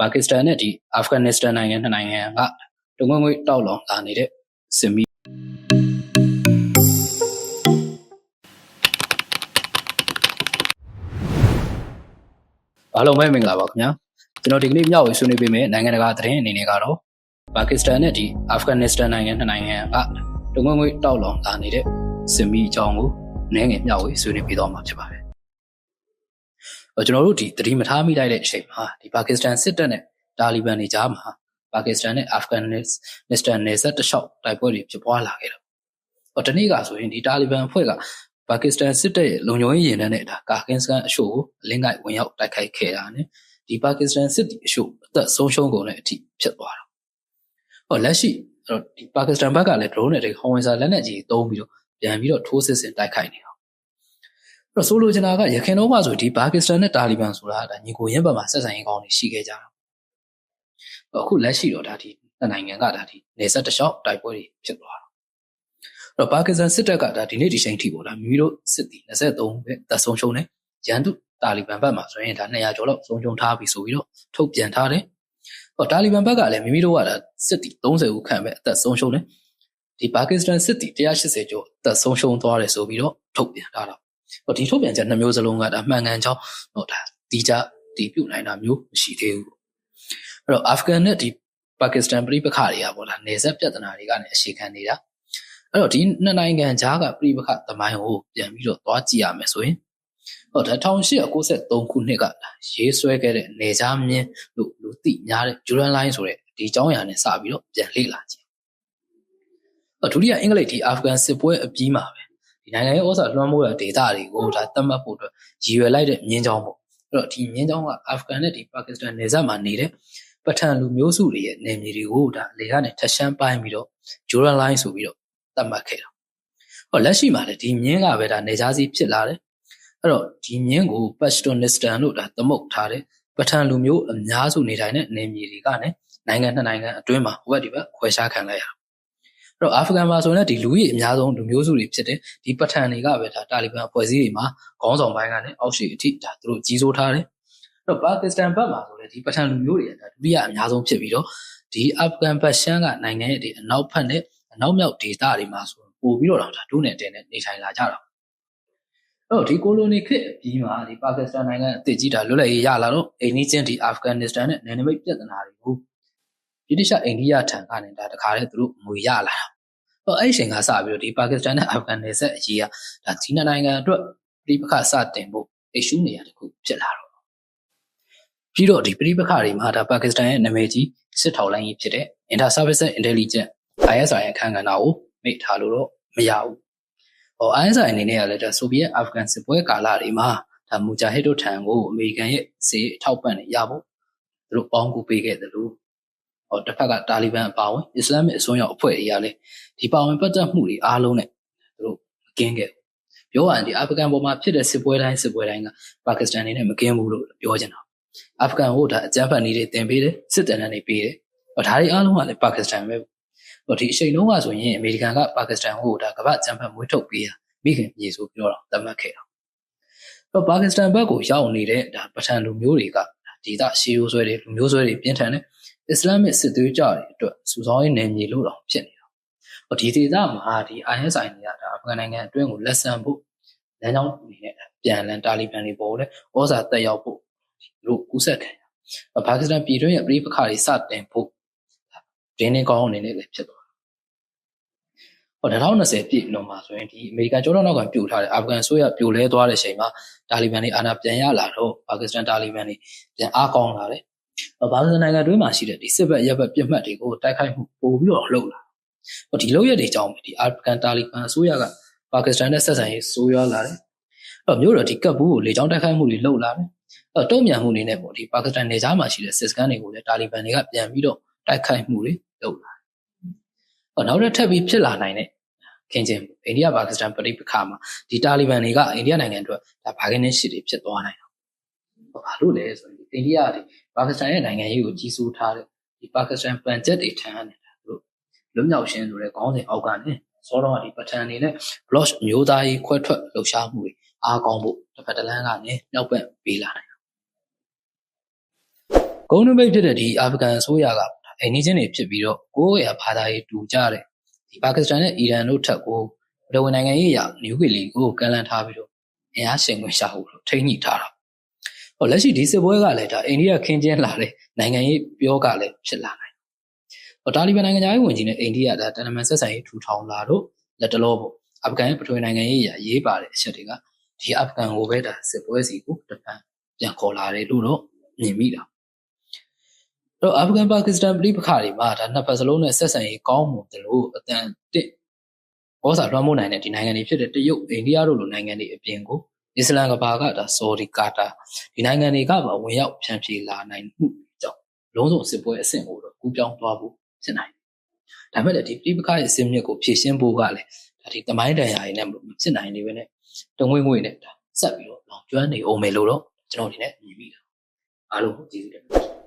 ပါကစ္စတန်နဲ့ဒီအာဖဂန်နစ္စတန်နိုင်ငံနှစ်နိုင်ငံကတငွေ့ငွေ့တောက်လောင်လာနေတဲ့စစ်မီအားလုံးပဲမင်္ဂလာပါခင်ဗျာကျွန်တော်ဒီကနေ့မျှဝေဆွေးနွေးပေးမယ့်နိုင်ငံတကာသတင်းအနေနဲ့ကတော့ပါကစ္စတန်နဲ့ဒီအာဖဂန်နစ္စတန်နိုင်ငံနှစ်နိုင်ငံကတငွေ့ငွေ့တောက်လောင်လာနေတဲ့စစ်မီအကြောင်းကိုနည်းငယ်မျှဝေဆွေးနွေးပေးတော့မှာဖြစ်ပါတယ်။ ကျွန်တော်တို့ဒီသတိမထားမိလိုက်တဲ့အချိန်မှာဒီပါကစ္စတန်စစ်တပ်နဲ့တာလီဘန်တွေကြားမှာပါကစ္စတန်နဲ့အာဖဂန်နစ္စတန်နယ်စပ်တလျှောက်တိုက်ပွဲတွေဖြစ်ပွားလာခဲ့တယ်။ဟောဒီနေ့ကဆိုရင်ဒီတာလီဘန်အဖွဲ့ကပါကစ္စတန်စစ်တပ်ရဲ့လုံခြုံရေးရင်တန်းနဲ့ဒါကာကင်စကန်အရှို့ကိုအလင်းကိုက်ဝင်ရောက်တိုက်ခိုက်ခဲ့တာနဲ့ဒီပါကစ္စတန်စစ်တီအရှို့အသက်ဆုံးရှုံးကုန်တဲ့အထိဖြစ်သွားတာ။ဟောလက်ရှိအဲ့တော့ဒီပါကစ္စတန်ဘက်ကလည်း drone နဲ့ဒီဟောင်ဝင်စာလက်နက်ကြီးသုံးပြီးတော့ပြန်ပြီးတော့ထိုးစစ်ဆင်တိုက်ခိုက်နေတာ။အဲ့ တော့ဆိုလိုချင်တာကရခိုင်တော့မှဆိုဒီပါကစ္စတန်နဲ့တာလီဘန်ဆိုတာဒါညီကိုရင်းဘက်မှာဆက်ဆံရေးကောင်းနေရှိခဲ့ကြတာ။အခုလက်ရှိတော့ဒါဒီနှစ်နိုင်ငံကဒါဒီနေဆက်တလျှောက်တိုက်ပွဲတွေဖြစ်သွားတာ။အဲ့တော့ပါကစ္စတန်စစ်တပ်ကဒါဒီနေ့ဒီချိန်ထိပေါ့ဒါမိမိတို့စစ်တီ23ပဲတပ်ဆုံးရှုံးတယ်။ရန်သူတာလီဘန်ဘက်မှာဆိုရင်ဒါ200ကျော်လောက်ဆုံးရှုံးထားပြီဆိုပြီးတော့ထုတ်ပြန်ထားတယ်။ဟောတာလီဘန်ဘက်ကလည်းမိမိတို့ကဒါစစ်တီ30ဦးခန့်ပဲအသက်ဆုံးရှုံးတယ်။ဒီပါကစ္စတန်စစ်တီ180ကျော်အသက်ဆုံးရှုံးသွားတယ်ဆိုပြီးတော့ထုတ်ပြန်ထားတာ။ဟော ဒီထုတ်ပြန်ချက်နှစ်မျိုးစလုံးကဒါမှန်ကန်ကြောင်းဟောဒါတီးကြတီးပြုတ်နိုင်တာမျိုးမရှိသေးဘူး။အဲ့တော့အာဖဂန်နဲ့ဒီပါကစ္စတန်ပြည်ပခါတွေကပေါ့လားနေဆက်ပြဿနာတွေကနေအရှိခံနေတာ။အဲ့တော့ဒီနှစ်နိုင်ငံကြားကပြည်ပခသမိုင်းကိုပြန်ပြီးတော့သွားကြည့်ရမယ်ဆိုရင်ဟောဒါ1893ခုနှစ်ကရေးဆွဲခဲ့တဲ့နေကြားမြင်းလို့လူသိများတဲ့ Juran Line ဆိုတဲ့ဒီအကြောင်းအရာနဲ့စပြီးတော့ပြန်လေ့လာကြည့်။ဟောဒုတိယအင်္ဂလိပ်ဒီအာဖဂန်စစ်ပွဲအပြီးမှာပဲ ဒီနိုင်ငံရဲ့ဩဇာလွှမ်းမိုးတဲ့ဒေသတွေကိုဒါသတ်မှတ်ဖို့အတွက်ရည်ရွယ်လိုက်တဲ့မြင်းချောင်းပေါ့။အဲ့တော့ဒီမြင်းချောင်းကအာဖဂန်နဲ့ဒီပါကစ္စတန်နယ်စပ်မှာနေတဲ့ပထန်လူမျိုးစုတွေရဲ့နယ်မြေတွေကိုဒါလေကနေထက်ရှမ်းပိုင်းပြီးတော့ Juran Line ဆိုပြီးတော့သတ်မှတ်ခဲ့တာ။ဟောလက်ရှိမှာလည်းဒီမြင်းကပဲဒါနေကြားစီဖြစ်လာတယ်။အဲ့တော့ဒီမြင်းကို Pashtunistan လို့ဒါသမုတ်ထားတယ်။ပထန်လူမျိုးအများစုနေထိုင်တဲ့နယ်မြေတွေကနေနိုင်ငံနှစ်နိုင်ငံအတွင်းမှာဟိုဘက်ဒီဘက်ခွဲခြားခံလိုက်ရတာ။အဲ့ တော့အာဖဂန်မှာဆိုရင်ဒီလူကြီးအများဆုံးလူမျိုးစုတွေဖြစ်တဲ့ဒီပထန်တွေကပဲဒါတာလီဘန်အဖွဲ့အစည်းတွေမှာခေါင်းဆောင်ပိုင်းကနေအောက်ရှိအထိဒါသူတို့ကြီးစိုးထားတယ်။အဲ့တော့ပါကစ္စတန်ဘက်မှာဆိုလည်းဒီပထန်လူမျိုးတွေကဒါဒုတိယအများဆုံးဖြစ်ပြီးတော့ဒီအာဖဂန်ဘက်ရှမ်းကနိုင်ငံရဲ့ဒီအနောက်ဘက်နဲ့အနောက်မြောက်ဒေသတွေမှာဆိုပို့ပြီးတော့ဒါဒုနဲ့တင်နဲ့နေထိုင်လာကြတာ။အဲ့တော့ဒီကိုလိုနီခေတ်အပြီးမှာဒီပါကစ္စတန်နိုင်ငံအသစ်ကြီးဒါလွတ်လပ်ရေးရလာတော့အိန္ဒိချင်းဒီအာဖဂန်နစ္စတန်နဲ့နယ်နိမိတ်ပြဿနာတွေကိုဗြိတိရှအိန္ဒိယထံကနေဒါတခါတည်းသူတို့ငွေရလာတာ။ ဟောအဲ့ဒီအချိန်ကစပြီးတော့ဒီပါကစ္စတန်နဲ့အာဖဂန်နယ်စပ်အရေးကဒါဒီနှစ်နိုင်ငံအတွက်ပြည်ပခစတင်ဖို့အရှုနေရာတစ်ခုဖြစ်လာတော့ပြီးတော့ဒီပြည်ပခတွေမှာဒါပါကစ္စတန်ရဲ့နာမည်ကြီးစစ်ထောက်လိုင်းကြီးဖြစ်တဲ့ Inter Services Intelligence ISI ရဲ့အခမ်းကဏ္ဍကိုမိတ်ထားလို့တော့မရဘူး။ဟော ISI အနေနဲ့ကလည်းဒါဆိုဗီယက်အာဖဂန်စစ်ပွဲကာလတွေမှာဒါမူဂျာဟစ်တို့ထံကိုအမေရိကန်ရဲ့စေအထောက်ပံ့နေရဖို့သူတို့ပေါင်းကူပေးခဲ့တယ်လို့ဟော တစ်ဖက်ကတာလီဘန်အပါအဝင်အစ္စလာမစ်အစွန်းရောက်အဖွဲ့တွေကလည်းဒီပါဝင်ပတ်သက်မှုတွေအားလုံးနဲ့သူတို့မကင်းခဲ့ဘူး။ပြောရရင်ဒီအာဖဂန်ပေါ်မှာဖြစ်တဲ့စစ်ပွဲတိုင်းစစ်ပွဲတိုင်းကပါကစ္စတန်နေနဲ့မကင်းဘူးလို့ပြောချင်တာ။အာဖဂန်ကိုဒါအကြမ်းဖက်နည်းတွေတင်ပေးတယ်စစ်တပ်နဲ့ပေးတယ်။ဟောဒါတွေအားလုံးကလည်းပါကစ္စတန်ပဲဟိုဒီအချိန်လုံးကဆိုရင်အမေရိကန်ကပါကစ္စတန်ကိုဒါကမ္ဘာကျန်းဖတ်မွေးထုတ်ပေးတာမိခင်မြေဆိုပြောတော့သတ်မှတ်ခဲ့တာ။တော့ပါကစ္စတန်ဘက်ကိုရောက်နေတဲ့ဒါပထန်လူမျိုးတွေကဒီသရှေးရိုးဆွဲတွေလူမျိုးဆွဲတွေပြင်းထန်တဲ့ အစ္စလာမစ်စစ်သွေးကြတွေအတွက်စူဆောင်းရေးနယ်မြေလို့တော့ဖြစ်နေတာ။ဟိုဒီဒေသမှာဒီ ISI တွေကဒါအာဖဂန်နိုင်ငံအတွင်းကိုလက်ဆန်ဖို့လမ်းကြောင်းအနေနဲ့ပြန်လန်တာလီဘန်တွေပေါ်တဲ့ဩဇာတက်ရောက်ဖို့သူတို့ကူးဆက်ခံရ။ပါကစ္စတန်ပြည်တွင်းရဲ့ပြည်ပခါတွေစတင်ဖို့ဒင်းနေကောင်းအနေနဲ့လည်းဖြစ်သွားဟော2020ပြည့်လုံးမှာဆိုရင်ဒီအမေရိကန်ကျောထောက်နောက်ကပြိုထားတဲ့အာဖဂန်ဆိုရပြိုလဲသွားတဲ့အချိန်မှာတာလီဘန်တွေအာဏာပြန်ရလာတော့ပါကစ္စတန်တာလီဘန်တွေပြန်အားကောင်းလာတယ်။ ပါကစ္စတန်နိုင်ငံတွင်းမှာရှိတဲ့ဒီစစ်ဘက်ရပ်ဘက်ပြစ်မှတ်တွေကိုတိုက်ခိုက်မှုပို့ပြီးတော့လှုပ်လာ။ဟောဒီလှုပ်ရက်တွေကြောင့်ဒီအာဖဂန်တာလီဘန်အစိုးရကပါကစ္စတန်နဲ့ဆက်ဆံရေးဆိုးရွားလာတယ်။အဲ့တော့မျိုးတော့ဒီကပ်ဘူးကိုလေကြောင်းတိုက်ခိုက်မှုတွေလှုပ်လာတယ်။အဲ့တော့တုံ့ပြန်မှုအနေနဲ့ပေါ့ဒီပါကစ္စတန်နေသားမှာရှိတဲ့စစ်စခန်းတွေကိုလည်းတာလီဘန်တွေကပြန်ပြီးတော့တိုက်ခိုက်မှုတွေလုပ်လာ။ဟောနောက်တစ်ထပ်ပြီးဖြစ်လာနိုင်တဲ့ခင်ချင်းအိန္ဒိယပါကစ္စတန်ပဋိပက္ခမှာဒီတာလီဘန်တွေကအိန္ဒိယနိုင်ငံအတွက်ဒါဘာကင်းနဲ့ရှစ်တွေဖြစ်သွားနိုင်တာ။ဘာလို့လဲဆိုရင် အိန္ဒိယတွေပါကစ္စတန်ရဲ့နိုင်ငံရေးကိုကြီးစိုးထားတဲ့ဒီပါကစ္စတန်ပန်ချက်တွေထမ်းနေတာသူတို့လွတ်မြောက်ရှင်းဆိုတဲ့ခေါင်းစဉ်အောက်ကနေစောတော့ဒီပထန်နေနဲ့ block မျိုးသားရေးခွဲထွက်လှုပ်ရှားမှုတွေအားကောင်းဖို့တစ်ဖက်တစ်လမ်းကနေမြောက်ဘက်ပေးလာနိုင်တာ။ဟဂုံနမိတ်ဖြစ်တဲ့ဒီအာဖဂန်အစိုးရကအိန္ဒိချင်းတွေဖြစ်ပြီးတော့ကိုယ့်ရဲ့ဘာသာရေးတူကြတဲ့ဒီပါကစ္စတန်နဲ့အီရန်တို့ထက်ကိုဘယ်လိုနိုင်ငံရေးအရာနျူကလီကိုကန်လန့်ထားပြီးတော့အင်အားရှင်ခွင့်ရှာဖို့ထိန်းညှိထားတာ ဟောလက်ရှိဒီစစ်ပွဲကလည်းဒါအိန္ဒိယခင်းကျင်းလာတဲ့နိုင်ငံရေးပြောကလည်းဖြစ်လာနိုင်ဟောတာလီဘန်နိုင်ငံသားရေးဝန်ကြီးနဲ့အိန္ဒိယဒါတနမန်ဆက်ဆံရေးထူထောင်လာတော့လက်တလောပေါ့အာဖဂန်ရဲ့ပထဝီနိုင်ငံရေးအရာရေးပါတဲ့အချက်တွေကဒီအာဖဂန်ကိုပဲဒါစစ်ပွဲစီကိုတပံပြန်ခေါ်လာတယ်လို့တော့မြင်မိတာတော့အာဖဂန်ပါကစ္စတန်ပြည်ပခါတွေမှာဒါနှစ်ဖက်စလုံးနဲ့ဆက်ဆံရေးကောင်းမှုတလို့အတန်တစ်ဘောစာလွှမ်းမိုးနိုင်တဲ့ဒီနိုင်ငံတွေဖြစ်တဲ့တရုတ်အိန္ဒိယတို့လိုနိုင်ငံတွေအပြင်ကို အစ္စလမ်ကဘာကဒါဆော်ဒီကာတာဒီနိုင်ငံတွေကပါဝင်ရောက်ဖြန့်ဖြေလာနိုင်မှုကြောင့်လုံးစုံစစ်ပွဲအဆင့်ကိုတော့ကူးပြောင်းသွားဖို့ဖြစ်နိုင်တယ်။ဒါပေမဲ့လည်းဒီပြည်ပခါရဲ့အစင်းမြစ်ကိုဖြည့်ရှင်းဖို့ကလည်းဒါဒီတမိုင်းတန်ရာတွေနဲ့မဖြစ်နိုင်နေပဲနဲ့တငွေ့ငွေ့နဲ့ဒါဆက်ပြီးတော့လောင်ကျွမ်းနေအောင်မယ်လို့တော့ကျွန်တော်အနေနဲ့မြင်မိတာ။အားလုံးကိုကျေးဇူးတင်ပါတယ်